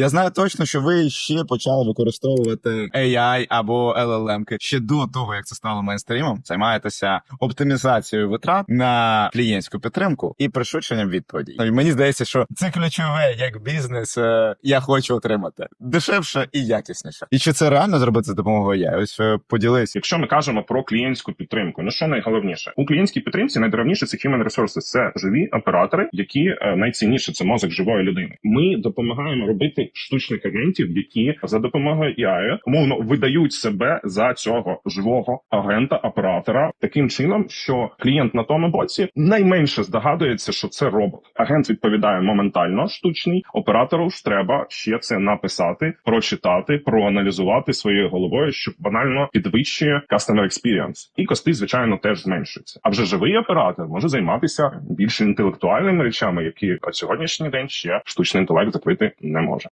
Я знаю точно, що ви ще почали використовувати AI або LLM ще до того, як це стало мейнстрімом. Займаєтеся оптимізацією витрат на клієнтську підтримку і пришвидшенням відповідей. Ну, і Мені здається, що це ключове як бізнес. е, Я хочу отримати дешевше і якісніше. І чи це реально зробити за допомогою AI? Ось е, поділись. Якщо ми кажемо про клієнтську підтримку, ну що найголовніше у клієнтській підтримці найдорівніше це human resources, це живі оператори, які е, найцінніше це мозок живої людини. Ми допомагаємо робити штучних агентів, які за допомогою AI умовно видають себе за цього живого агента оператора таким чином, що клієнт на тому боці найменше здогадується, що це робот. Агент відповідає моментально штучний. Оператору ж треба ще це написати, прочитати, проаналізувати своєю головою, що банально підвищує customer experience. і кости, звичайно, теж зменшуються. А вже живий оператор може займатися більш інтелектуальними речами, які на сьогоднішній день ще штучний інтелект закрити не може.